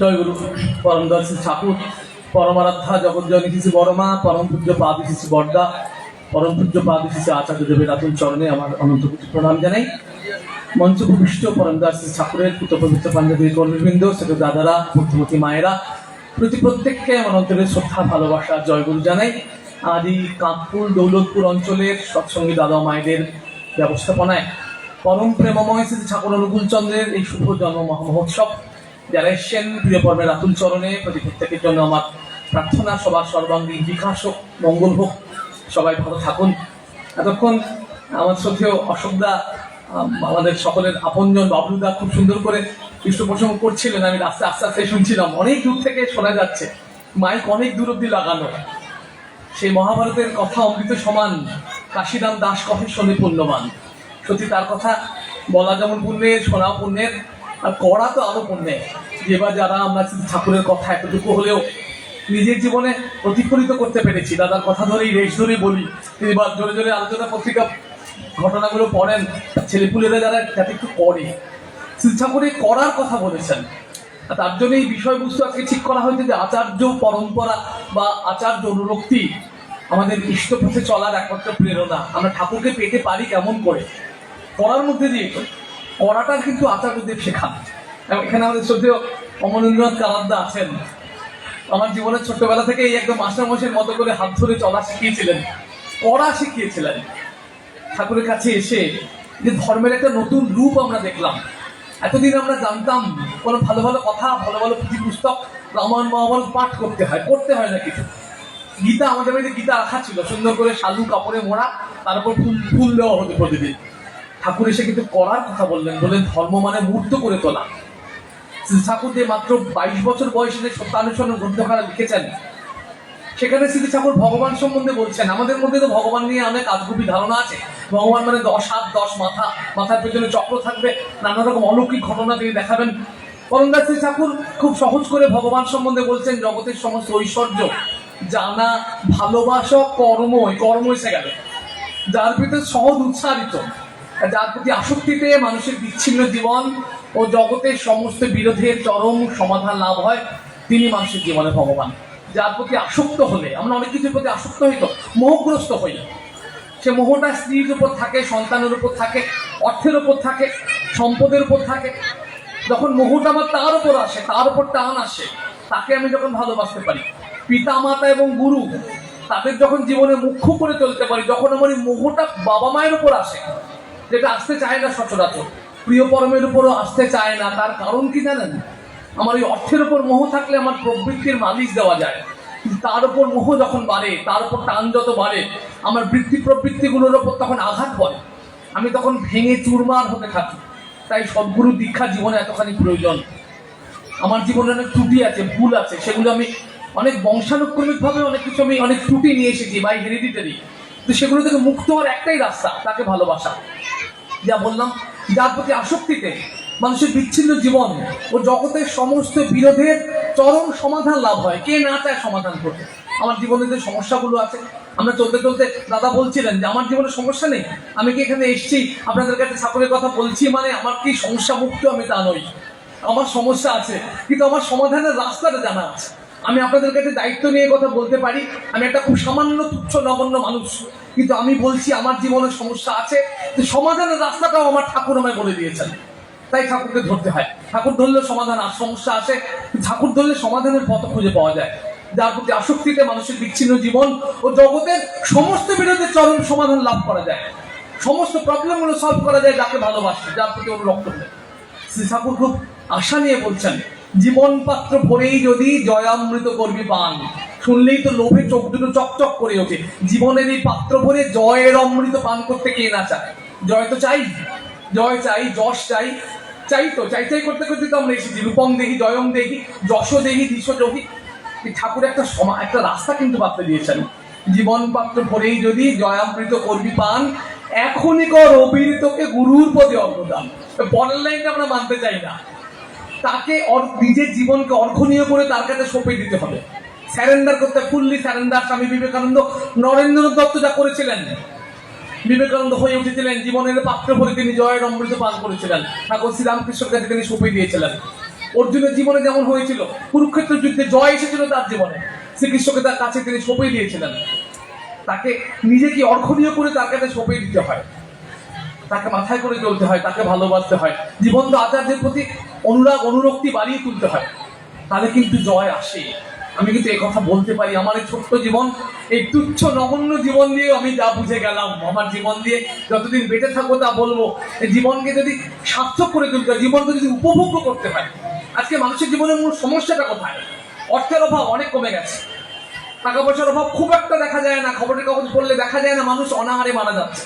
জয় গুরু পরম দর্শী ঠাকুর পরমারাধ্যা জগৎজনী শ্রী বড়মা পরম পূজ্য পাদি শ্রী বর্দা, পরম পূজ্য পাদি শ্রী আচার্য দেবের আতুল চরণে আমার অনন্ত প্রণাম জানাই। মঞ্চ ভূমিষ্ঠ পরম দাস ঠাকুরের পুত পবিত্র পাঞ্জাবী কর্মীবৃন্দ সেটা দাদারা বুদ্ধিমতী মায়েরা, প্রতি প্রত্যেককে আমার অন্তরের শ্রদ্ধা, ভালোবাসা, জয়গুরু জানাই। আদি কাঁকপুর দৌলতপুর অঞ্চলের সৎসঙ্গী দাদা মায়েদের ব্যবস্থাপনায় পরম প্রেমময় শ্রী ঠাকুর অনুকূল চন্দ্রের এই শুভ জন্ম মহা মহোৎসব যারা এসছেন প্রিয় পর্বের আতুল চরণে প্রতি প্রত্যেকের জন্য আমার প্রার্থনা সবার সর্বাঙ্গীন বিকাশ হোক মঙ্গল হোক সবাই ভালো থাকুন এতক্ষণ আমার শ্রদ্ধেয় অশোকদা আম, আমাদের সকলের আপনজন বাবলুদা খুব সুন্দর করে কৃষ্ণ প্রসঙ্গ করছিলেন। আমি আস্তে আস্তে আস্তে শুনছিলাম। অনেক দূর থেকে শোনা যাচ্ছে। মাইক অনেক দূর অব্দি লাগানো। সেই মহাভারতের কথা অমৃত সমান কাশিরাম দাস কহে শনি পুণ্যবান সত্যি তার কথা বলা যেমন পুণ্যের শোনা পুণ্যের। আর করা তো আরও পুণ্যের এবার যারা আমরা ঠাকুরের কথা এতটুকু হলেও নিজের জীবনে প্রতিফলিত করতে পেরেছি, দাদার কথা ধরেই, রেশ ধরেই বলি তিনি বা জোরে জোরে আলোচনা পত্রিকা ঘটনাগুলো পড়েন, ছেলেপুলেরা যারা যাতে একটু করে শ্রী ঠাকুরের করার কথা বলেছেন। তার জন্য এই বিষয়বস্তু আজকে ঠিক করা হয়েছে যে আচার্য পরম্পরা বা আচার্য অনুরক্তি আমাদের ইষ্টপথে চলার একমাত্র প্রেরণা। আমরা ঠাকুরকে পেতে পারি কেমন করে? করার মধ্যে দিয়ে করাটা কিন্তু আচার্যদেব এবং এখানে আমাদের শ্রদ্ধেয় অমরেন্দ্রনাথ কালাদ্দা আছেন। আমার জীবনের ছোট্টবেলা থেকে এই একদম মাস্টারমশাইয়ের মতো করে হাত ধরে চলা শিখিয়েছিলেন, পড়া শিখিয়েছিলেন। ঠাকুরের কাছে এসে যে ধর্মের একটা নতুন রূপ আমরা দেখলাম। এতদিন আমরা জানতাম কোনো ভালো ভালো কথা, ভালো ভালো পুঁথি পুস্তক, রামায়ণ, মহাভারত পাঠ করতে হয় করতে হয় না কিছু। গীতা, আমাদের বাড়িতে গীতা রাখা ছিল, সুন্দর করে শালু, কাপড়ে মোড়া, তারপর ফুল ফুল দেওয়া হতো প্রতিদিন। ঠাকুর এসে কিন্তু করার কথা বললেন বললেন, ধর্ম মানে মূর্ত করে তোলা। শ্রী ঠাকুর যে মাত্র বাইশ বছর বয়সে যে সত্যানুসরণ গ্রন্থখানা লিখেছেন, সেখানে শ্রী ঠাকুর ভগবান সম্বন্ধে বলছেন, আমাদের মধ্যে তো ভগবান নিয়ে অনেক আজগুবি ধারণা আছে। ভগবান মানে দশ হাত, দশ মাথা, মাথার পেছনে চক্র থাকবে, নানা রকম অলৌকিক ঘটনা তিনি দেখাবেন। করন্দাস শ্রী ঠাকুর খুব সহজ করে ভগবান সম্বন্ধে বলছেন, জগতের সমস্ত ঐশ্বর্য, জানা, ভালোবাসা কর্ম কর্ম এসে গেল। যার ভিতরে সহজ উৎসাহিত যার প্রতি আসক্তিতে মানুষের বিচ্ছিন্ন জীবন ও জগতের সমস্ত বিরোধের চরম সমাধান লাভ হয়, তিনি মানুষের জীবনে ভগবান। যার প্রতি আসক্ত হলে, আমরা অনেক কিছুর প্রতি আসক্ত হইত মোহগ্রস্ত হই। সে মোহটা স্ত্রীর উপর থাকে, সন্তানের উপর থাকে, অর্থের উপর থাকে, সম্পদের উপর থাকে। যখন মোহটা আমার তার উপর আসে, তার উপর টান আসে, তাকে আমি যখন ভালোবাসতে পারি পিতা মাতা এবং গুরু, তাদের যখন জীবনে মুখ্য করে চলতে পারি, যখন আমার এই মোহটা বাবা মায়ের উপর আসে যেটা আসতে চায় না সচরাচর প্রিয় পরমের উপরও আসতে চায় না, তার কারণ কি জানেন? আমার এই অর্থের উপর মোহ থাকলে আমার প্রবৃত্তির মালিশ দেওয়া যায়। তার উপর মোহ যখন বাড়ে, তার উপর টান যত বাড়ে, আমার বৃত্তি প্রবৃত্তিগুলোর উপর তখন আঘাত পড়ে। আমি তখন ভেঙে চুরমার হতে থাকি। তাই সদ্গুরু দীক্ষা জীবনে এতখানি প্রয়োজন। আমার জীবনে অনেক ত্রুটি আছে, ভুল আছে। সেগুলো আমি অনেক বংশানুক্রমিকভাবে অনেক কিছু আমি অনেক ত্রুটি নিয়ে এসেছি বাই হেরিডিটারি তো সেগুলো থেকে মুক্ত হওয়ার একটাই রাস্তা, তাকে ভালোবাসা। যা বললাম, যার প্রতি আসক্তিতে মানুষের বিচ্ছিন্ন জীবন ও জগতের সমস্ত বিরোধের চরম সমাধান লাভ হয়। কে না চায় সমাধান করতে? আমার জীবনে যে সমস্যাগুলো আছে, আমরা চলতে চলতে দাদা বলছিলেন যে, আমার জীবনে সমস্যা নেই, আমি কি এখানে এসেছি? আপনাদের কাছে ঠাকুরের কথা বলছি মানে আমার কি সমস্যা মুক্ত আমি তা নই। আমার সমস্যা আছে, কিন্তু আমার সমাধানের রাস্তাটা জানা আছে। আমি আপনাদের কাছে দায়িত্ব নিয়ে কথা বলতে পারি। আমি একটা খুব সামান্য, তুচ্ছ, নগণ্য মানুষ। কিন্তু আমি বলছি, আমার জীবনে সমস্যা আছে। যে সমাধানের রাস্তাটাও আমার ঠাকুর আমায় বলে দিয়েছেন। তাই ঠাকুরকে ধরতে হয়। ঠাকুর ধরলে সমাধান আর সমস্যা আসে। ঠাকুর ধরলে সমাধানের পথ খুঁজে পাওয়া যায়। যার প্রতি আসক্তিতে মানুষের বিচ্ছিন্ন জীবন ও জগতের সমস্ত বিরোধে চরম সমাধান লাভ করা যায়। সমস্ত প্রবলেমগুলো সলভ করা যায় যাকে ভালোবাসে, যার প্রতি অনুরক্ত শ্রী ঠাকুর খুব আশা নিয়ে বলছেন জীবন পাত্র ভরেই যদি জয়ামৃত করবি পান, শুনলেই তো লোভে চোখ দুটো চকচক করে ওঠে। জীবনের এই পাত্র ভরে জয়ের অমৃত পান করতে কে না চায়? জয় তো চাই, জয় চাই, যশ চাই চাই তো, চাই চাই করতে করতে তো আমরা এসেছি। রূপম দেখি জয়ম দেখি যশ দেখি দিশ যোগী। এই ঠাকুর একটা সমা, একটা রাস্তা কিন্তু বাতলে দিয়েছেন। জীবন পাত্র ভরেই যদি জয়ামৃত করবি পান, এখনই কর অবিরিতকে গুরুর পদে অগ্রদান। পরের লাইনটা আমরা মানতে চাই না। তাকে নিজের জীবনকে অর্ঘনীয় করে তার কাছে সঁপে দিতে হবে। স্যারেন্ডার করতে ফুললি স্যারেন্ডার স্বামী বিবেকানন্দ, নরেন্দ্রনাথ দত্ত যা করেছিলেন, বিবেকানন্দ হয়ে উঠেছিলেন, জীবনের পাত্র ভরে তিনি জয়ের অমৃত পান করেছিলেন। ঠাকুর শ্রীরামকৃষ্ণের কাছে তিনি সঁপে দিয়েছিলেন। অর্জুনের জীবনে যেমন হয়েছিল, কুরুক্ষেত্র যুদ্ধে জয় এসেছিল তার জীবনে। শ্রীকৃষ্ণকে তার কাছে তিনি সঁপে দিয়েছিলেন। তাকে নিজেকে অর্ঘনীয় করে তার কাছে সঁপে দিতে হয়। তাকে মাথায় করে চলতে হয়, তাকে ভালোবাসতে হয়। জীবন্ত আচার্যের প্রতি অনুরাগ, অনুরক্তি বাড়িয়ে তুলতে হয়। তাহলে কিন্তু জয় আসে। আমি কিন্তু এই কথা বলতে পারি। আমার এই ছোট্ট জীবন, এই তুচ্ছ নগণ্য জীবন দিয়ে আমি যা বুঝে গেলাম। আমার জীবন দিয়ে যতদিন বেঁচে থাকব তা বলব। জীবনকে যদি সার্থক করে তুলতে হয় জীবনকে যদি উপভোগ করতে হয়, আজকে মানুষের জীবনের মূল সমস্যাটা কোথায়? অর্থের অভাব অনেক কমে গেছে। টাকা পয়সার অভাব খুব একটা দেখা যায় না। খবরের কাগজ পড়লে দেখা যায় না মানুষ অনাহারে মারা যাচ্ছে।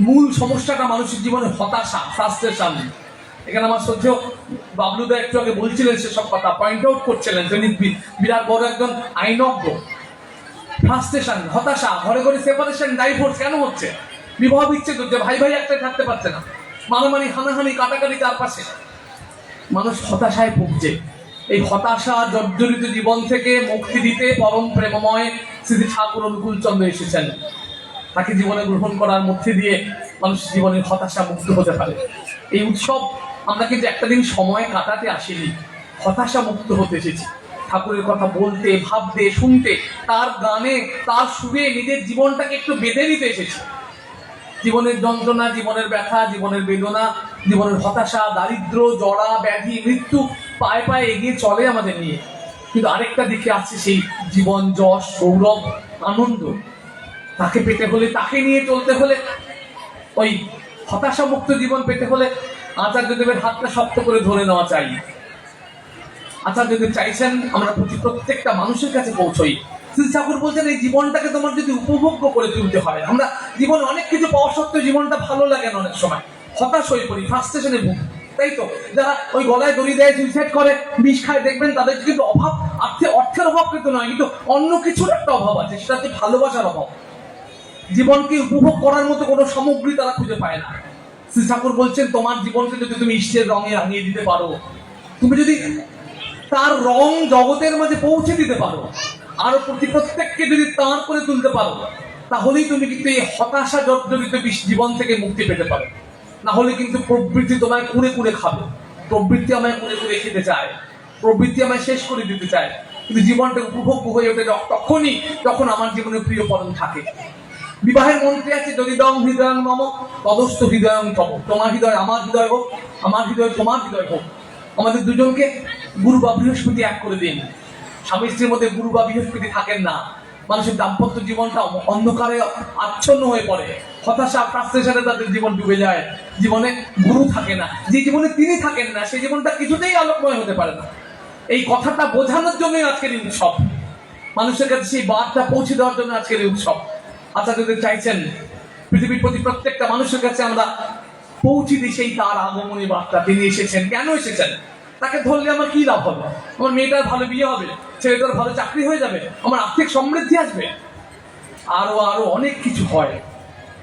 মূল সমস্যাটা মানুষের জীবনে হতাশা ফ্রাস্ট্রেশন এখানে আমার শ্রদ্ধেয় বাবলুদা একটু আগে বলছিলেন সেসব কথা পয়েন্ট আউট করছিলেন তিনি বিরাট বড় একজন আইনজ্ঞ। ফ্রাস্ট্রেশন হতাশা, ঘরে ঘরে সেপারেশন ডাইভোর্স কেন হচ্ছে? বিবাহ বিচ্ছেদ হচ্ছে, ভাই ভাই একটাই থাকতে পারছে না। মানামানি হানাহানি, কাটাকাটি চারপাশে মানুষ হতাশায় ভুগছে। এই হতাশা, জর্জরিত জীবন থেকে মুক্তি দিতে পরম প্রেমময় শ্রী ঠাকুর অনুকূল চন্দ্র এসেছেন। তাকে জীবনে গ্রহণ করার মধ্যে দিয়ে মানুষ জীবনের হতাশা মুক্ত হতে পারে। এই উৎসব আমরা কিন্তু একটা দিন সময় কাটাতে আসিনি হতাশা মুক্ত হতে এসেছি। ঠাকুরের কথা বলতে, ভাবতে, শুনতে, তার গানে, তার সুরে নিজের জীবনটাকে একটু বেঁধে নিতে এসেছি। জীবনের যন্ত্রণা, জীবনের ব্যথা, জীবনের বেদনা, জীবনের হতাশা, দারিদ্র জড়া ব্যাধি, মৃত্যু পায়ে পায়ে এগিয়ে চলে আমাদের নিয়ে। কিন্তু আরেকটা দিকে আছে সেই জীবন, যশ সৌরভ আনন্দ। তাকে পেতে হলে, তাকে নিয়ে চলতে হলে, ওই হতাশা মুক্ত জীবন পেতে হলে আচার্যদেবের হাতটা শক্ত করে ধরে নেওয়া চাই। আচার্যদেব চাইছেন আমরা প্রতি প্রত্যেকটা মানুষের কাছে পৌঁছই। শ্রী ঠাকুর বলছেন, এই জীবনটাকে তোমার যদি উপভোগ্য করে তুলতে হয়, আমরা জীবনে অনেক কিছু পাওয়া সত্ত্বেও জীবনটা ভালো লাগে না অনেক সময়। হতাশ হয়ে পড়ি ফ্রাস্ট্রেশনে ভুগি। তাই তো, যারা ওই গলায় দড়ি দেয় সুইসাইড করে, বিষ খায়, দেখবেন তাদের কিন্তু অভাব অর্থে অর্থের অভাব কিন্তু নয়, কিন্তু অন্য কিছুর একটা অভাব আছে, সেটা হচ্ছে ভালোবাসার অভাব। জীবনকে উপভোগ করার মতো কোনো সামগ্রী তারা খুঁজে পায় না। শ্রী ঠাকুর বলছেন, তোমার জীবনকে যদি তুমি ইষ্টের রঙে রাঙিয়ে দিতে পারো, তুমি যদি তার রং জগতের মাঝে পৌঁছে দিতে পারো, আর প্রতি প্রত্যেককে যদি তাঁর করে তুলতে পারো, তাহলেই তুমি কিন্তু এই হতাশা জর্জরিত জীবন থেকে মুক্তি পেতে পারো। না হলে কিন্তু প্রবৃত্তি তোমায় কুড়ে কুড়ে খাবে। প্রবৃত্তি আমায় কুড়ে কুড়ে খেতে চায়। প্রবৃত্তি আমায় শেষ করে দিতে চায়। কিন্তু জীবনটা উপভোগ্য হয়ে ওঠে তখনই যখন আমার জীবনে প্রিয় পরম থাকে। বিবাহের মন্ত্রে আছে, যদি দম হৃদয়ং মম তদস্থ হৃদয়ং তব তোমার হৃদয় আমার হৃদয় হোক, আমার হৃদয় তোমার হৃদয় হোক। আমাদের দুজনকে গুরু বা বৃহস্পতি এক করে দিন। স্বামী স্ত্রীর মধ্যে গুরু বা বৃহস্পতি থাকেন না। মানুষের দাম্পত্য জীবনটা অন্ধকারে আচ্ছন্ন হয়ে পড়ে। হতাশা, ফ্রাস্ট্রেশনে তাদের জীবন ডুবে যায়। জীবনে গুরু থাকে না। যে জীবনে তিনি থাকেন না সেই জীবনটা কিছুতেই আলোকময় হতে পারে না। এই কথাটা বোঝানোর জন্যই আজকের উৎসব। মানুষের কাছে সেই বার্তা পৌঁছে দেওয়ার জন্য আজকের উৎসব। আচার্যদের চাইছেন পৃথিবীর প্রতি প্রত্যেকটা মানুষের কাছে আমরা পৌঁছে দিই সেই তার আগমনী বার্তা। তিনি এসেছেন। কেন এসেছেন? তাকে ধরলে আমার কি লাভ হবে? আমার মেয়েটার ভালো বিয়ে হবে, ছেলেটার ভালো চাকরি হয়ে যাবে, আমার আর্থিক সমৃদ্ধি আসবে। আরও আরও অনেক কিছু হয়।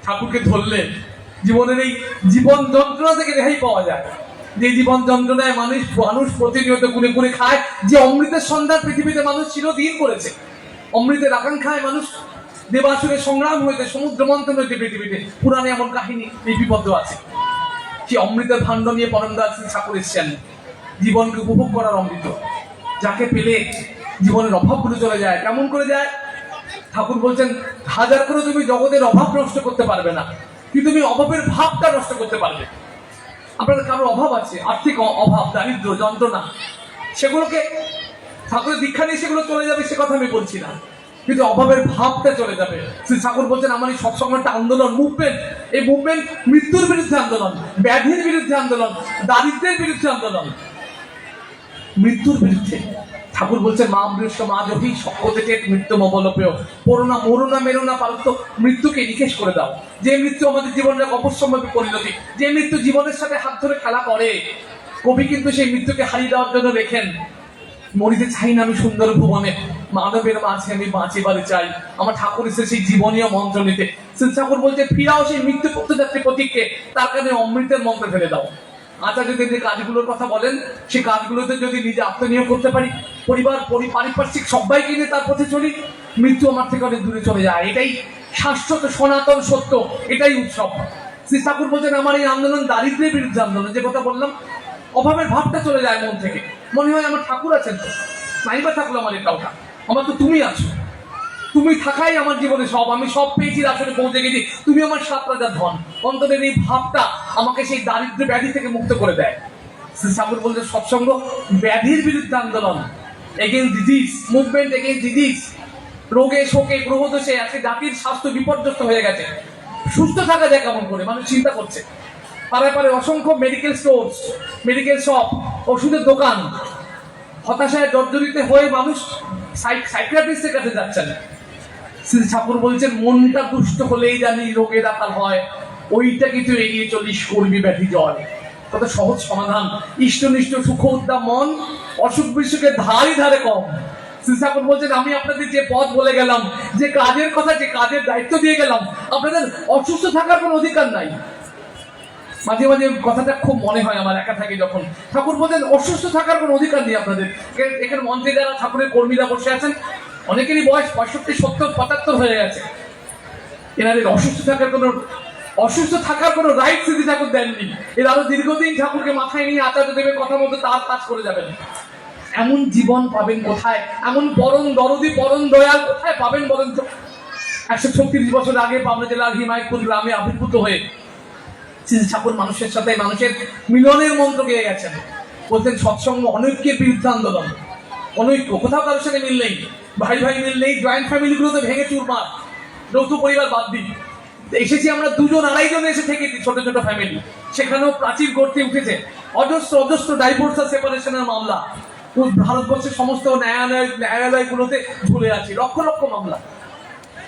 ঠাকুরকে ধরলে জীবনের এই জীবন যন্ত্রণা থেকে রেহাই পাওয়া যায়। যে জীবন যন্ত্রণায় মানুষ মানুষ প্রতিনিয়ত গুনে গুনে খায়, যে অমৃতের সন্ধান পৃথিবীতে মানুষ চিরদিন করেছে। অমৃতের আকাঙ্ক্ষায় মানুষ দেবাসুরের সংগ্রাম হয়েছে সমুদ্র মন্থন হয়েছে পৃথিবীতে। পুরাণে এমন কাহিনী লিপিবদ্ধ আছে। যে অমৃতের ভাণ্ড নিয়ে পরমদাস ঠাকুর এসছেন। জীবনকে উপভোগ করার অমৃত। যাকে পেলে জীবনের অভাবগুলো চলে যায়। কেমন করে যায়? ঠাকুর বলছেন, হাজার করে তুমি জগতের অভাব নষ্ট করতে পারবে না, কিন্তু তুমি অভাবের ভাবটা নষ্ট করতে পারবে। আপনাদের কারও অভাব আছে? আর্থিক অভাব দারিদ্র যন্ত্রণা। সেগুলোকে ঠাকুরের দীক্ষা নিয়ে সেগুলো চলে যাবে, সে কথা আমি বলছি না। কিন্তু অভাবের ভাবটা চলে যাবে। শ্রী ঠাকুর বলছেন, আমার এই সবসময় একটা আন্দোলন, মুভমেন্ট, এই মুভমেন্ট মৃত্যুর বিরুদ্ধে আন্দোলন, ব্যাধির বিরুদ্ধে আন্দোলন দারিদ্রের বিরুদ্ধে আন্দোলন। মৃত্যুর বিরুদ্ধে। ঠাকুর বলছে মা বৃষ্ণ, মা জহি সকতে মৃত্যু অবলপেয় করোনা মরুনা মেরোনা পারত মৃত্যুকে নিকেশ করে দাও। যে মৃত্যু আমাদের জীবনের অপসম্ভাবী পরিণতি, যে মৃত্যু জীবনের সাথে হাত ধরে খেলা করে, কবি কিন্তু সেই মৃত্যুকে হারিয়ে দেওয়ার জন্য লেখেন মরিতে চাই না আমি সুন্দর ভুবনে। মানবের মাঝে আমি বাঁচিবারে চাই। আমার ঠাকুর এসে সেই জীবনীয় মন্ত্র নিতে। ঠাকুর বলছে, ফিরাও সেই মৃত্যু পথযাত্রী প্রতীককে। তার কাছে অমৃতের মন্ত্র ফেলে দাও। আচার্য যে কাজগুলোর কথা বলেন সেই কাজগুলোতে যদি নিজে আত্মনিয়োগ করতে পারি, পরিবার, পরি- পারিপার্শ্বিক সবাইকে নিয়ে তার পথে চলি, মৃত্যু আমার থেকে অনেক দূরে চলে যায়। এটাই শাশ্বত সনাতন সত্য। এটাই উৎসব। শ্রী ঠাকুর বলছেন, আমার এই আন্দোলন দারিদ্রের বিরুদ্ধে আন্দোলন। যে কথা বললাম, অভাবের ভাবটা চলে যায় মন থেকে। মনে হয় আমার ঠাকুর আছেন তো। নাই বা থাকল আমার এটা ওটা আমার তো তুমি আছো। তুমি থাকাই আমার জীবনে সব। আমি সব পেয়েছি আসলে পৌঁছে গেছি। তুমি আমার সাত রাজার ধন। অন্তরের এই ভাবটা আমাকে সেই দারিদ্র ব্যাধি থেকে মুক্ত করে দেয়। শ্রী ঠাকুর বলছে, সৎসঙ্গ, ব্যাধির বিরুদ্ধে আন্দোলন। Against disease movement against disease রোগে শোকে গ্রহদোষে আজকে জাতির স্বাস্থ্য বিপর্যস্ত হয়ে গেছে। সুস্থ থাকা যায় কেমন করে? মানুষ চিন্তা করছে। পাড়ায় পাড়ায় অসংখ্য মেডিকেল স্টোর্স মেডিকেল শপ ওষুধের দোকান। হতাশায় জর্জরিত হয়ে মানুষ সাইকিয়াট্রিস্টের কাছে যাচ্ছেন। শ্রী ঠাকুর বলছেন, মনটা দুষ্ট হলেই জানি রোগের আকাল হয়। ওইটা কিছু এগিয়ে চলিস করবি ব্যাধি জয় কত সহজ সমাধান। ইষ্টনিষ্ঠ সুখ উদ্দাম মন, অসুখ বিসুখের ধারে ধারে কম। শ্রী ঠাকুর বলছেন, আমি আপনাদের যে পথ বলে গেলাম, যে কাজের কথা, যে কাজের দায়িত্ব দিয়ে গেলাম, আপনাদের অসুস্থ থাকার কোনো অধিকার নাই। মাঝে মাঝে কথাটা খুব মনে হয় আমার একা থাকে যখন। ঠাকুর বলতেন অসুস্থ থাকার কোনো অধিকার নেই আপনাদের। এখানে- মঞ্চে যারা, ঠাকুরের কর্মীরা বসে আছেন, অনেকেরই বয়স পঁয়ষট্টি, সত্তর, পঁচাত্তর হয়ে গেছে। এনাদের অসুস্থ থাকার কোনো অসুস্থ থাকার কোনো রাইট সিদ্ধি ঠাকুর দেননি, এর আরও দীর্ঘদিন ঠাকুরকে মাথায় নিয়ে আচার্য দেবের কথা মতো তার কাজ করে যাবেন। এমন জীবন পাবেন কোথায়? এমন পরম দরদি, পরম দয়াল কোথায় পাবেন বলেন তো? একশো ছত্রিশ বছর আগে পাবনা জেলার হিমায়তপুর গ্রামে আবির্ভূত হয়ে শ্রী ঠাকুর মানুষের সাথে, মানুষের মিলনের মন্ত্র গেয়ে গেছেন। বলতেন সৎসঙ্গ অনৈক্যের বিরুদ্ধে আন্দোলন। অনৈক্য, কোথাও কারোর সাথে মিল নেই। ভাই ভাই মিল নেই জয়েন্ট ফ্যামিলিগুলো তো ভেঙে চুরমার যৌথ পরিবার বাদ দিই এসেছি আমরা দুজন, আড়াইজন এসে থেকেছি ছোট ছোট ফ্যামিলি সেখানেও প্রাচীর গড়তে উঠেছে। অজস্র অজস্র ডাইভোর্স আর সেপারেশনের মামলা। ভারতবর্ষের সমস্ত ন্যায়ালয়, ন্যায়ালয়গুলোতে ঝুলে আছে। লক্ষ লক্ষ মামলা।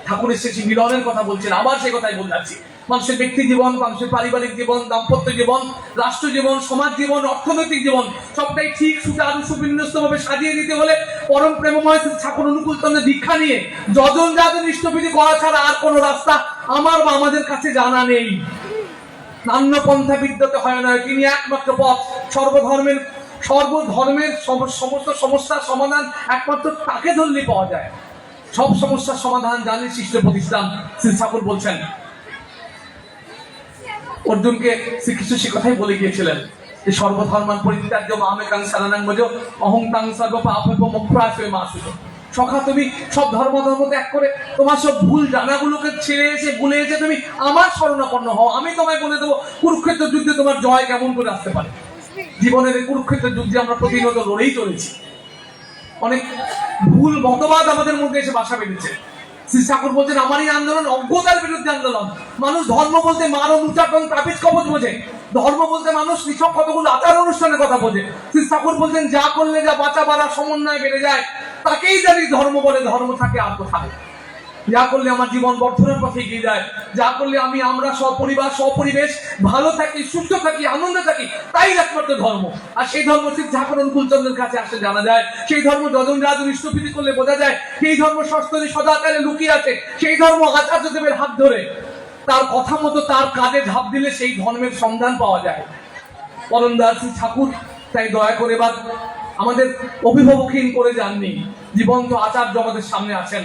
ঠাকুরের শেষে মিলনের কথা বলছেন, আবার সে কথাই বলে যাচ্ছি। মানুষের ব্যক্তি জীবন, মানুষের পারিবারিক জীবন, দাম্পত্য জীবন, রাষ্ট্র জীবন, সমাজ জীবন, অর্থনৈতিক জীবন, সবটাই ঠিক সুখে আরও সুবিন্যস্ত ভাবে সাজিয়ে দিতে হলে পরম প্রেমময় ঠাকুর অনুকূল চন্দ্রের দীক্ষা নিয়ে যজন যাদের ইষ্টবিধি করা ছাড়া আর কোনো রাস্তা আমার বা আমাদের কাছে জানা নেই। নান্য পন্থা বিদ্যতে হয় না, তিনি একমাত্র পথ। সর্বধর্মের সর্বধর্মের সম- সমস্ত সমস্যার সমাধান একমাত্র তাকে ধরলে পাওয়া যায়। সব সমস্যার সমাধান জানে শিষ্ট প্রতিষ্ঠান শ্রী ঠাকুর বলছেন। অর্জুনকে শ্রীকৃষ্ণ সে কথাই বলে গিয়েছিলেন যে সর্বধর্মান সর্ব পাপ মুখ্যাশয় মাসুত। সখা, তুমি সব ধর্ম ধর্ম ত্যাগ করে তোমার সব ভুল জানাগুলোকে ছেড়ে এসে ভুলে এসে তুমি আমার শরণাপন্ন হও। আমি তোমায় বলে দেবো, কুরুক্ষেত্র যুদ্ধে তোমার জয় কেমন করে আসতে পারে? জীবনের কুরুক্ষেত্র যুদ্ধে আমরা প্রতিনিয়ত লড়েই চলেছি। অনেক ভুল মতবাদ আমাদের মধ্যে এসে বাসা বেঁধেছে। শ্রী ঠাকুর বলছেন আমার এই আন্দোলন অজ্ঞতার বিরুদ্ধে আন্দোলন। মানুষ ধর্ম বলতে মারণ উচ্চাটন তাবিজ কবচ বোঝে। ধর্ম বলতে মানুষ কৃষক কতগুলো আচার অনুষ্ঠানের কথা বোঝে। শ্রী ঠাকুর বলছেন, যা করলে যা বাঁচা বাড়া সমন্বয় বেড়ে যায়, তাকেই জানি ধর্ম বলে, ধর্ম থাকে আর কোথায়? যা করলে আমার জীবন বর্ধনের পথে এগিয়ে যায়, যা করলে আমি, আমরা সপরিবার, সপরিবেশ, ভালো থাকি, সুস্থ থাকি, আনন্দে থাকি, তাই একমাত্র ধর্ম। আর সেই ধর্ম ঠিক ঠাকুর অনুকূলচন্দ্রের কাছে আসলে জানা যায়। সেই ধর্ম যজন রাজন ইষ্টপ্রীতি করলে বোঝা যায়, সেই ধর্ম সস্তরে সদাকালে লুকিয়ে আছে, সেই ধর্ম আচার্য দেবের হাত ধরে। তার কথা মতো তার কাজে ঝাঁপ দিলে সেই ধর্মের সন্ধান পাওয়া যায়। পরমদাস ঠাকুর, তাই দয়া করে বা আমাদের অভিভাবকহীন করে যাননি। জীবন্ত আচার্য আমাদের সামনে আছেন।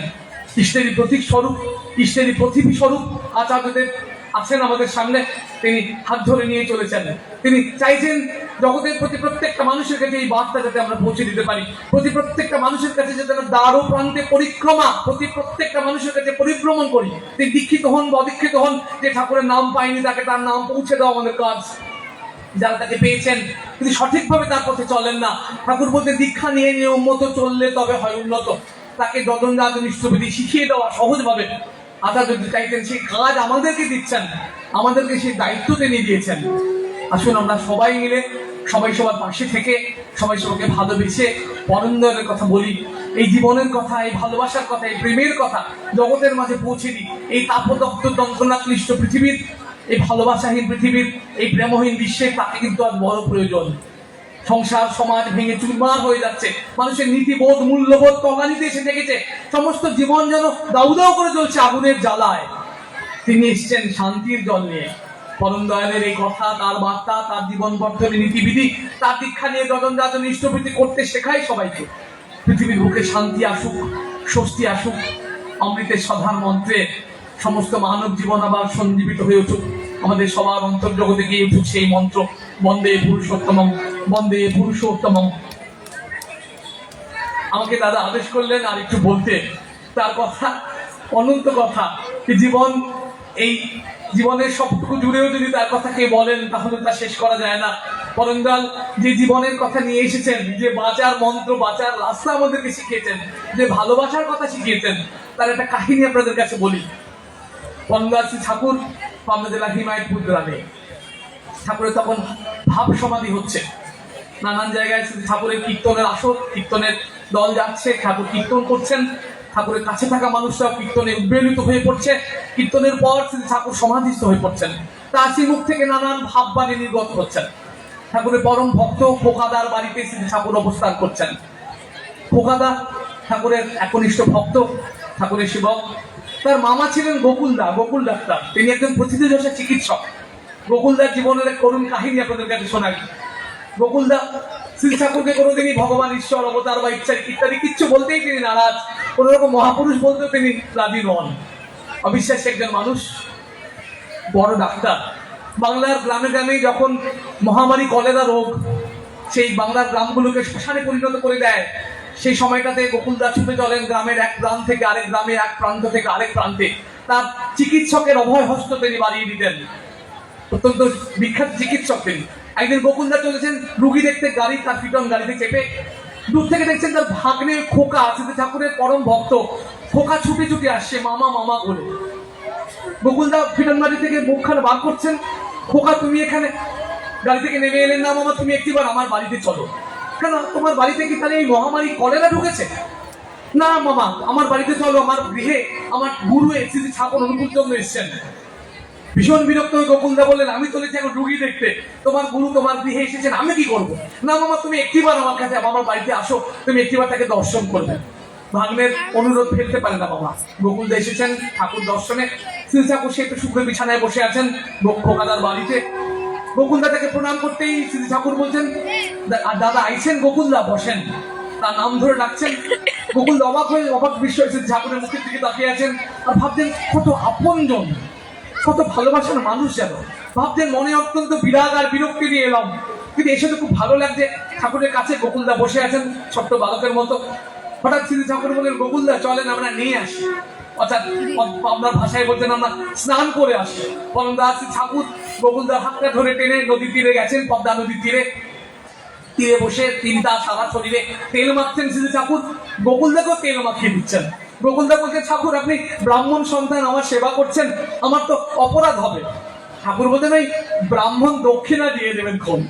ইষ্টেরই প্রতীক স্বরূপ ইষ্টেরই প্রতিভী স্বরূপ, আচার্যদেব আছেন আমাদের সামনে। তিনি হাত ধরে নিয়ে চলেছেন। তিনি চাইছেন জগতের প্রতি প্রত্যেকটা মানুষের কাছে এই বার্তা যাতে আমরা পৌঁছে দিতে পারি। প্রতি প্রত্যেকটা মানুষের কাছে যাতে আমরা দ্বারো প্রান্তে পরিক্রমা, প্রতি প্রত্যেকটা মানুষের কাছে পরিভ্রমণ করি। তিনি দীক্ষিত হন বা অদীক্ষিত হন, যে ঠাকুরের নাম পাইনি তাকে তার নাম পৌঁছে দেওয়া আমাদের কাজ। যারা তাকে পেয়েছেন, তিনি সঠিকভাবে তার পথে চলেন না। ঠাকুর বলতে দীক্ষা নিয়ে নিয়ে উন্নত চললে তবে হয় উন্নত। তাকে যাদন ইষ্টবিধি শিখিয়ে দেওয়া সহজভাবে আচার্য চাইতেন সেই কাজ আমাদেরকে দিচ্ছেন, আমাদেরকে সেই দায়িত্ব তিনি দিয়েছেন। আসুন আমরা সবাই মিলে, সবাই সবার পাশে থেকে, সবাই সবাইকে ভালোবেসে পরন্দরের কথা বলি। এই জীবনের কথা, এই ভালোবাসার কথা, এই প্রেমের কথা জগতের মাঝে পৌঁছে দিই। এই তাপদত্ত যন্ত্রণাক্লিষ্ট পৃথিবীর, এই ভালোবাসাহীন পৃথিবীর, এই প্রেমহীন বিশ্বে তাকে কিন্তু আজ বড় প্রয়োজন। সংসার, সমাজ ভেঙে চুরমার হয়ে যাচ্ছে। মানুষের নীতিবোধ, মূল্যবোধ তলানিতে এসে দেখেছে, সমস্ত জীবন যেন দাউ দাউ করে চলছে আগুনের জ্বালায়। তিনি এসছেন শান্তির জল নিয়ে। পরম দয়ালের এই কথা, তার বার্তা, তার জীবন বর্ধনী নীতিবিধি, তার দীক্ষা নিয়ে যজন যাজন ইষ্টপ্রীতি করতে শেখায় সবাইকে। পৃথিবীর বুকে শান্তি আসুক, স্বস্তি আসুক, অমৃতের সাধারণ মন্ত্রে সমস্ত মানব জীবন আবার সঞ্জীবিত হয়ে উঠুক। আমাদের সবার অন্তর্জগতে গিয়ে উঠুক সেই মন্ত্র, বন্দে পুরুষোত্তম বন্দে পুরুষোত্তম আমাকে দাদা আদেশ করলেন আর একটু বলতে তার কথা, অনন্ত কথা জীবন, এই জীবনের সবটুকু জুড়েও যদি তার কথা কে বলেন, তাহলে তা শেষ করা যায় না। পরঙ্গাল যে জীবনের কথা নিয়ে এসেছেন, যে বাঁচার মন্ত্র, বাঁচার রাস্তা আমাদেরকে শিখিয়েছেন, যে ভালোবাসার কথা শিখিয়েছেন, তার একটা কাহিনী আপনাদের কাছে বলি। পরঙ্গাল শ্রী ঠাকুর, পাবনা জেলা হিমায়তপুর গ্রামে। ঠাকুরের তখন ভাব সমাধি হচ্ছে। নানান জায়গায় ঠাকুরের কীর্তনের আসর কীর্তনের দল যাচ্ছে, ঠাকুর কীর্তন করছেন, ঠাকুরের কাছে থাকা মানুষরা কীর্তনে উদ্বেলিত হয়ে পড়ছে, কীর্তনের পর শ্রী ঠাকুর সমাধিস্থ হয়ে পড়ছেন। তার সেই মুখ থেকে নানান ভাববাণী নির্গত হচ্ছেন। ঠাকুরের পরম ভক্ত খোকাদার বাড়িতে শ্রী ঠাকুর অবস্থান করছেন। খোকাদা ঠাকুরের একনিষ্ঠ ভক্ত, ঠাকুরের সেবক। তার মামা ছিলেন গোকুলদা, গোকুল ডাক্তার। তিনি একজন প্রথিতযশা চিকিৎসক। গোকুলদার জীবনের করুণ কাহিনী আপনাদের কাছে শোনাই। গোকুলদা শ্রী ঠাকুরকে কোনোদিনই ভগবান ঈশ্বর, অবতার বা ইচ্ছা ইত্যাদি কিচ্ছু বলতেই তিনি নারাজ। কোন রকম মহাপুরুষ বলতে তিনি রাজি নন। অবিশ্বাসী একজন মানুষ, বড় ডাক্তার। বাংলার গ্রামে গ্রামে যখন মহামারী, কলেরা রোগ, সেই বাংলার গ্রামগুলোকে শ্মশানে পরিণত করে দেয়, সেই সময়টাতে গোকুলদা ছুটে চলেন গ্রামের এক প্রান্ত থেকে আরেক গ্রামে, এক প্রান্ত থেকে আরেক প্রান্তে। তার চিকিৎসকের অভয় হস্ত তিনি বাড়িয়ে দিতেন। অত্যন্ত বিখ্যাত চিকিৎসক তিনি। একদিন গোকুলদা চলেছেন, রুগী দেখতে গাড়ি, তার পিটন গাড়িতে চেপে। দূর থেকে দেখছেন তার ভাগ্নে খোকা সিদ্ধ ঠাকুরের পরম ভক্ত। খোকা ছুটে ছুটে আসছে, মামা মামা বলে। বকুলদা পিটন গাড়ি থেকে মুখখানে বার করছেন। খোকা, তুমি এখানে গাড়ি থেকে নেমে এলেন না, মামা, তুমি একটিবার আমার বাড়িতে চলো। কেন, তোমার বাড়িতে কি তাহলে এই মহামারী কলেরা ঢুকেছে? না, মামা, আমার বাড়িতে চলো, আমার গৃহে, আমার গুরু এসেছি ছাপন অনুকূল জন্য এসছেন। ভীষণ বিরক্ত হয়ে গোকুলদা বললেন, আমি চলেছি এখন রুগী দেখতে। তোমার গুরু, তোমার গৃহে এসেছেন, আমি কি করব? না মামা, তুমি একটিবার আমার কাছে আমার বাড়িতে আসো, তুমি একটিবার তাকে দর্শন করবে ভাগ্নের অনুরোধ ফেলতে পারে না বাবা গোকুলদা এসেছেন ঠাকুর দর্শনে। শ্রী ঠাকুর সে একটু সুখে বিছানায় বসে আছেন খোকাদার বাড়িতে। গোকুলদা তাকে প্রণাম করতেই শ্রী ঠাকুর বলছেন আর দাদা আইছেন, গোকুলদা বসেন। তার নাম ধরে ডাকছেন। গোকুল অবাক হয়ে, অবাক বিশ্ব হয়েছে ঠাকুরের মুখের দিকে তাকিয়ে আছেন। আর ভাবছেন, কত আপনজন। কত ভালোবাসার মানুষ যেন। ভাবছেন মনে অত্যন্ত বিরাগ আর বিরক্তি নিয়ে এলাম। কিন্তু এসে তো খুব ভালো লাগছে ঠাকুরের কাছে গোকুলদা বসে আছেন ছোট্ট বালকের মতো। হঠাৎ শ্রী ঠাকুর বলেন গোকুলদা, চলেন, আমরা নিয়ে আসি। অর্থাৎ আপনার ভাষায় বলছেন, আমরা স্নান করে আসি। পরমদা শ্রী ঠাকুর গোকুলদার হাতটা ধরে টেনে নদীর তীরে গেছেন, পদ্মা নদীর তীরে। তীরে বসে তিনি তার সারা শরীরে তেল মাখছেন শ্রী ঠাকুর। গোকুলদাকেও তেল মাখিয়ে দিচ্ছেন। গোকুলদা বলছে, ঠাকুর, আপনি ব্রাহ্মণ সন্তান, আমার সেবা করছেন, আমার তো অপরাধ হবে। ঠাকুর বলতেন ওই ব্রাহ্মণ দক্ষিণা দিয়ে দেবেন কোন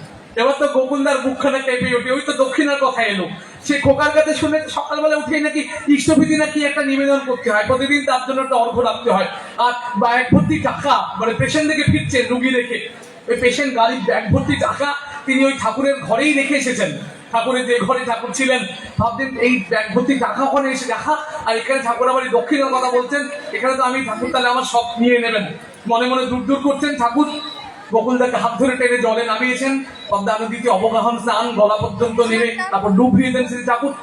এবার তো গোকুলদার বুকখানা কেঁপে ওঠে, ওই তো দক্ষিণার কথা এলো। সে খোকার কাছে শুনে সকালবেলা উঠেই নাকি ইষ্টবিধি নাকি একটা নিবেদন করতে হয়, প্রতিদিন তার জন্য একটা অর্ঘ রাখতে হয়। আর বা এক ভর্তি টাকা মানে পেশেন্ট দেখে ফিরছেন, রুগী রেখে ওই পেশেন্ট গাড়ির ব্যাগ ভর্তি টাকা তিনি ওই ঠাকুরের ঘরেই রেখে এসেছেন। ঠাকুরের যে ঘরে ঠাকুর ছিলেন ভাবতেন এই ভর্তি টাকা ওখানে এসে দেখা, আর এখানে ঠাকুর আমার এই দক্ষিণের কথা বলছেন, এখানে তো আমি ঠাকুর তাহলে আমার সব নিয়ে নেবেন। মনে মনে দূর দূর করছেন ঠাকুর। গোকুলদাকে হাত ধরে টেনে জলে নামিয়েছেন, পদ্মা নদীতে অবগাহন, স্নান, গলা পর্যন্ত নেমে তারপর ডুব দিয়ে দেন শ্রী ঠাকুর।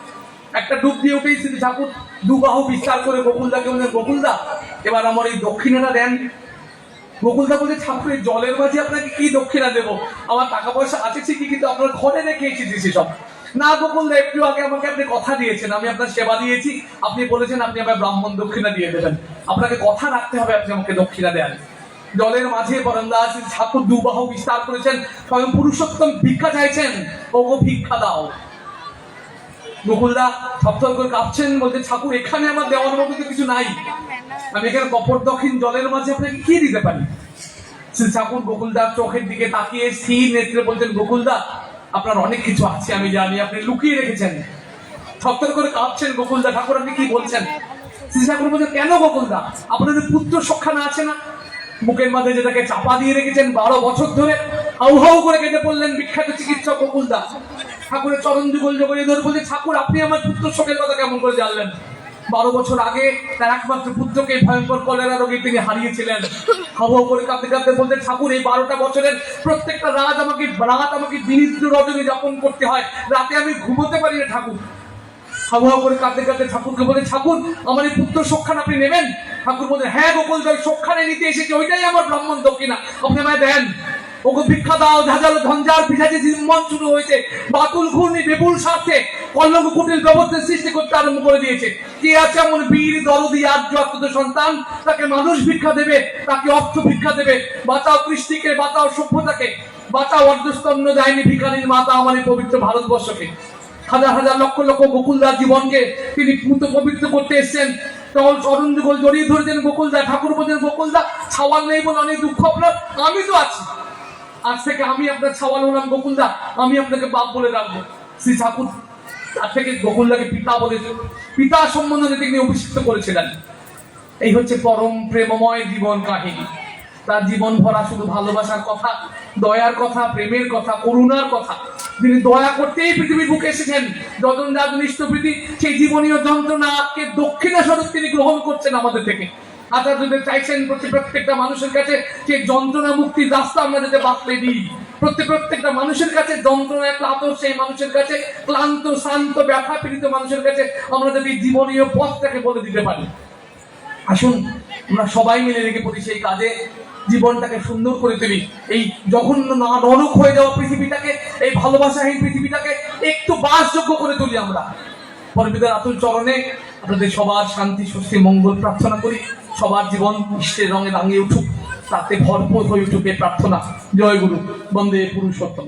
একটা ডুব দিয়ে উঠেই শ্রী ঠাকুর দুবাহু বিস্তার করে গোকুলদাকে বললেন গোকুলদা এবার আমার এই দক্ষিণাটা দেন। গোকুলদা বলছে, ঠাকুরের জলের মাঝে আপনাকে কি দক্ষিণা দেবো? আমার টাকা পয়সা আছে ঠিকই, কিন্তু আপনার ঘরে রেখে এসেছি সেসব। না গোকুলদা, একটু আগে আমাকে আপনি কথা দিয়েছেন, আমি আপনার সেবা দিয়েছি। আপনি বলেছেন আপনি আমায় ব্রাহ্মণ দক্ষিণা দিয়ে দেবেন। আপনাকে কথা রাখতে হবে, আপনি আমাকে দক্ষিণা দেন। জলের মাঝে বরন্দা ঠাকুর দুবাহু বিস্তার করেছেন, স্বয়ং পুরুষোত্তম ভিক্ষা চাইছেন ও গো ভিক্ষা দাও। গোকুলদা থরথর করে কাঁপছেন বলছে ঠাকুর, এখানে আমার দেওয়ার মতো কিছু নাই। আমি এখানে কপর দক্ষিণ জলের মাঝে আপনাকে কি দিতে পারি? শ্রী ঠাকুর গোকুলদার চোখের দিকে তাকিয়ে স্থির নেত্রে বলছেন, গোকুলদা, আপনার অনেক কিছু আছে, আমি জানি, আপনি লুকিয়ে রেখেছেন। থরথর করে কাঁপছেন গোকুলদা, ঠাকুর আপনি কি বলছেন? শ্রী ঠাকুর বলছেন, কেন গোকুলদা? আপনাদের পুত্র সখানা আছে না? বুকের মাঝে যেটাকে চাপা দিয়ে রেখেছেন বারো বছর ধরে হাউ হাউ করে কেটে পড়লেন বিখ্যাত চিকিৎসক গোকুলদা। ঠাকুরের চরণ যুগল জগলে ধরে বলছে, ঠাকুর, আপনি আমার পুত্র শোকের কথা কেমন করে জানলেন? বারো বছর আগে তার একমাত্র পুত্রকে ভয়ঙ্কর কলেরা রোগে তিনি হারিয়েছিলেন। হাউ করে কাঁদতে কাঁদতে বলতে, ঠাকুর, এই বারোটা বছরের প্রত্যেকটা রাত আমাকে রাত আমাকে বিনিদ্র রজনী যাপন করতে হয়। রাতে আমি ঘুমোতে পারি না, ঠাকুর। হাউ করে কাঁদতে কাঁদতে ঠাকুরকে বলে, ঠাকুর, আমার এই পুত্র সক্ষান আপনি নেবেন? ঠাকুর বলে হ্যাঁ গোকুল দয় সক্ষানে নিতে এসেছি, ওইটাই আমার ব্রাহ্মণ দক্ষিণা। আপনি আমায় দেন। ওকে ভিক্ষা দাও শুরু হয়েছে। বাতুল ঘূর্ণি বিপুল স্বার্থে ব্যবস্থা সৃষ্টি করতে আরম্ভ করে দিয়েছে। কে আছে এমন বীর, দরদি আর্য সন্তান? তাকে মানুষ ভিক্ষা দেবে, তাকে অর্থ ভিক্ষা দেবে। বাঁচাও কৃষ্টিকে, বাঁচাও সভ্যতাকে, বাঁচাও অর্ধস্তন্য যায়নি ভিখারির মাতা আমার পবিত্র ভারতবর্ষকে। হাজার হাজার লক্ষ লক্ষ গোকুলদার জীবনকে তিনি পুত পবিত্র করতে এসেছেন। তখন চরণ জড়িয়ে ধরেছেন গোকুলদা, ঠাকুর বলছেন, গোকুলদা, ছাওয়াল নেই বলে অনেক দুঃখ আপনার? আমি তো আছি। আজ থেকে আমি আপনার ছাওয়াল হলাম গোকুলদা। আমি আপনাকে বাপ বলে রাখব। শ্রী ঠাকুর তার থেকে গোকুলদাকে পিতা বলে পিতা সম্বন্ধে তিনি অভিষিক্ত করেছিলেন, এই হচ্ছে পরম প্রেমময় জীবন কাহিনী। তার জীবন ভরা শুধু ভালোবাসার কথা, দয়ার কথা, প্রেমের কথা, করুণার কথা। তিনি দয়া করতেই পৃথিবীর বুকে এসেছেন। যতন রাজনিষ্ঠ প্রীতি, সেই জীবনীয় যন্ত্রণাকে দক্ষিণা স্বরূপ তিনি গ্রহণ করছেন আমাদের থেকে। আচার্যদের চাইছেন প্রতি প্রত্যেকটা মানুষের কাছে সেই যন্ত্রণা মুক্তির রাস্তা আমরা যাতে বাঁচতে দিই। প্রত্যেক প্রত্যেকটা মানুষের কাছে যন্ত্রণায় ক্লান্ত, সেই মানুষের কাছে ক্লান্ত, শান্ত, ব্যথা পীড়িত মানুষের কাছে আমরা যদি জীবনীয় পথটাকে বলে দিতে পারি। আসুন, আমরা সবাই মিলে লেগে পড়ি সেই কাজে। জীবনটাকে সুন্দর করে তুলি। এই জঘন্য না নরক হয়ে যাওয়া পৃথিবীটাকে, এই ভালোবাসাহীন পৃথিবীটাকে একটু বাসযোগ্য করে তুলি আমরা। পরবিদার আতুল চরণে আপনাদের সবার শান্তি, স্বস্তি, মঙ্গল প্রার্থনা করি। সবার জীবন বিশ্বের রঙে রাঙিয়ে উঠুক। তাতে ভরপুর হয়ে উঠুক প্রার্থনা। জয় গুরু। বন্দে পুরুষোত্তম।